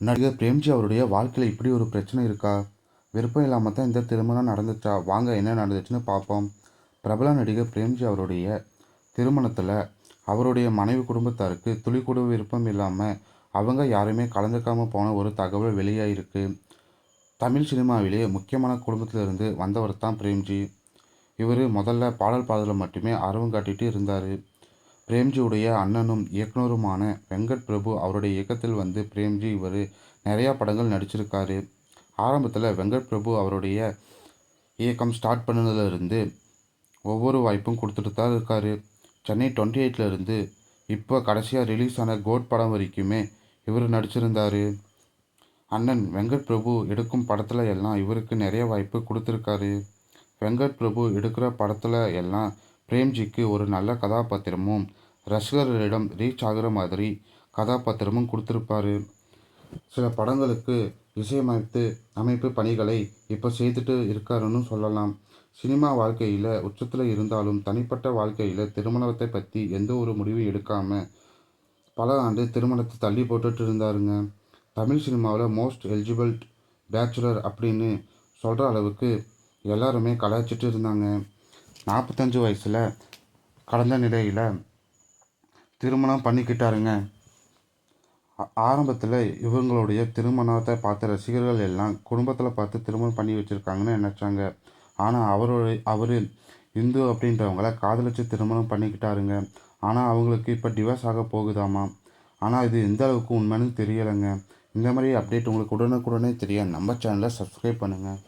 நடிகர் பிரேம்ஜி அவருடைய வாழ்க்கையில் இப்படி ஒரு பிரச்சனை இருக்கா? விருப்பம் இல்லாமல் தான் இந்த திருமணம் நடந்துச்சா? வாங்க என்ன நடந்துச்சுன்னு பார்ப்போம் பிரபல நடிகர் பிரேம்ஜி அவருடைய திருமணத்தில் அவருடைய மனைவி குடும்பத்தாருக்கு துளி கூட விருப்பம் இல்லாமல் அவங்க யாருமே கலந்துக்காமல் போன ஒரு தகவல் வெளியாகிருக்கு தமிழ் சினிமாவிலே முக்கியமான குடும்பத்திலிருந்து வந்தவர் தான் பிரேம்ஜி. இவர் முதல்ல பாடல் பாடலில் மட்டுமே ஆர்வம் காட்டிகிட்டு இருந்தார். பிரேம்ஜியுடைய அண்ணனும் இயக்குனருமான வெங்கட் பிரபு அவருடைய இயக்கத்தில் வந்து பிரேம்ஜி இவர் நிறையா படங்கள் நடிச்சிருக்காரு. ஆரம்பத்தில் வெங்கட் பிரபு அவருடைய இயக்கம் ஸ்டார்ட் பண்ணதுலேருந்து ஒவ்வொரு வாய்ப்பும் கொடுத்துட்டு தான் இருக்கார். சென்னை டுவெண்ட்டி எயிட்டிலேருந்து இப்போ கடைசியாக ரிலீஸ் ஆன கோட் படம் வரைக்குமே இவர் நடிச்சிருந்தார். அண்ணன் வெங்கட் பிரபு எடுக்கும் படத்தில் எல்லாம் இவருக்கு நிறைய வாய்ப்பு கொடுத்துருக்காரு. வெங்கட் பிரபு எடுக்கிற படத்தில் எல்லாம் பிரேம்ஜிக்கு ஒரு நல்ல கதாபாத்திரமும் ரசிகர்களிடம் ரீச் ஆகிற மாதிரி கதாபாத்திரமும் கொடுத்துருப்பாரு. சில படங்களுக்கு இசையமைத்து அமைப்பு பணிகளை இப்போ செய்துட்டு இருக்காருன்னு சொல்லலாம். சினிமா வாழ்க்கையில் உச்சத்தில் இருந்தாலும் தனிப்பட்ட வாழ்க்கையில் திருமணத்தை பற்றி எந்த ஒரு முடிவும் எடுக்காமல் பல ஆண்டு திருமணத்தை தள்ளி போட்டுட்டு இருந்தாருங்க. தமிழ் சினிமாவில் மோஸ்ட் எலிஜிபிள் பேச்சுலர் அப்படின்னு சொல்கிற அளவுக்கு எல்லாருமே கலாய்ச்சிட்டு இருந்தாங்க. நாற்பத்தஞ்சு வயசில் கடந்த நிலையில் திருமணம் பண்ணிக்கிட்டாருங்க. ஆரம்பத்தில் இவங்களுடைய திருமணத்தை பார்த்த ரசிகர்கள் எல்லாம் குடும்பத்தில் பார்த்து திருமணம் பண்ணி வச்சுருக்காங்கன்னு நினச்சாங்க. ஆனால் அவருடைய அவர் இந்து அப்படின்றவங்கள காதலிச்சு திருமணம் பண்ணிக்கிட்டாருங்க. ஆனால் அவங்களுக்கு இப்போ டிவோர்ஸ் ஆக போகுதாமா? ஆனால் இது எந்த அளவுக்கு உண்மைன்னு தெரியலைங்க. இந்த மாதிரி அப்டேட் உங்களுக்கு உடனுக்குடனே தெரிய? நம்ம சேனலை சப்ஸ்கிரைப் பண்ணுங்கள்